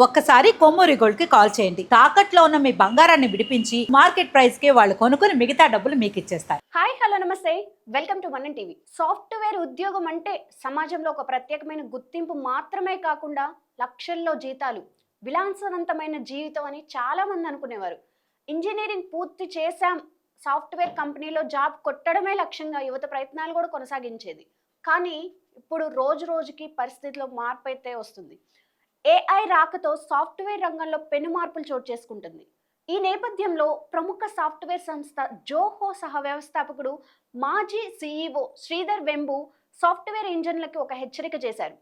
ఒక్కసారి కొమ్మూరి గోల్డ్కి కాల్ చేయండి. తాకట్లో ఉన్న మీ బంగారాన్ని విడిపించి మార్కెట్ ప్రైస్కి వాళ్ళు కొనుక్కుని మిగతా డబ్బులు మీకు ఇచ్చేస్తారు. హాయ్ హలో నమస్తే. Welcome to one TV. Software ఉద్యోగం అంటే సమాజంలో ఒక ప్రత్యేకమైన గుర్తింపు మాత్రమే కాకుండా లక్షల్లో జీతాలు విలాసవంతమైన జీవితం అని చాలా మంది అనుకునేవారు. ఇంజనీరింగ్ పూర్తి చేశాం సాఫ్ట్వేర్ కంపెనీలో జాబ్ కొట్టడమే లక్ష్యంగా యువత ప్రయత్నాలు కూడా కొనసాగించేది. కానీ ఇప్పుడు రోజు రోజుకి పరిస్థితిలో మార్పు అయితే వస్తుంది. ఏఐ రాకతో సాఫ్ట్వేర్ రంగంలో పెను మార్పులు చోటు చేసుకుంటుంది. ఈ నేపథ్యంలో ప్రముఖ సాఫ్ట్వేర్ సంస్థ జోహో సహ వ్యవస్థాపకుడు మాజీ సీఈఓ శ్రీధర్ వెంబు సాఫ్ట్వేర్ ఇంజన్లకి ఒక హెచ్చరిక చేశారు.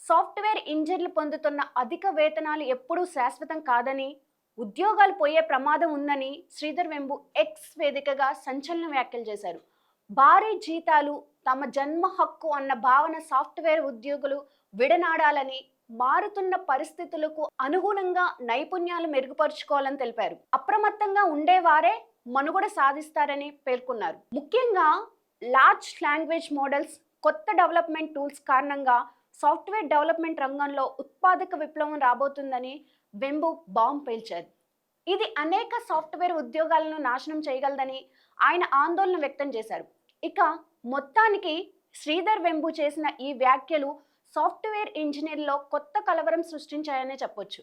సాఫ్ట్వేర్ ఇంజన్లు పొందుతున్న అధిక వేతనాలు ఎప్పుడూ శాశ్వతం కాదని ఉద్యోగాలు పోయే ప్రమాదం ఉందని శ్రీధర్ వెంబు ఎక్స్ వేదికగా సంచలన వ్యాఖ్యలు చేశారు. భారీ జీతాలు తమ జన్మ హక్కు అన్న భావన సాఫ్ట్వేర్ ఉద్యోగులు విడనాడాలని మారుతున్న పరిస్థితులకు అనుగుణంగా నైపుణ్యాలు మెరుగుపరుచుకోవాలని తెలిపారు. అప్రమత్తంగా ఉండేవారే మనుగడ సాధిస్తారని పేర్కొన్నారు. ముఖ్యంగా లార్జ్ లాంగ్వేజ్ మోడల్స్ కొత్త డెవలప్మెంట్ టూల్స్ కారణంగా సాఫ్ట్వేర్ డెవలప్మెంట్ రంగంలో ఉత్పాదక విప్లవం రాబోతుందని వెంబు బాంబ్ పేల్చారు. ఇది అనేక సాఫ్ట్వేర్ ఉద్యోగాలను నాశనం చేయగలదని ఆయన ఆందోళన వ్యక్తం చేశారు. ఇక మొత్తానికి శ్రీధర్ వెంబు చేసిన ఈ వ్యాఖ్యలు సాఫ్ట్వేర్ ఇంజనీర్లో కొత్త కలవరం సృష్టించాయనే చెప్పొచ్చు.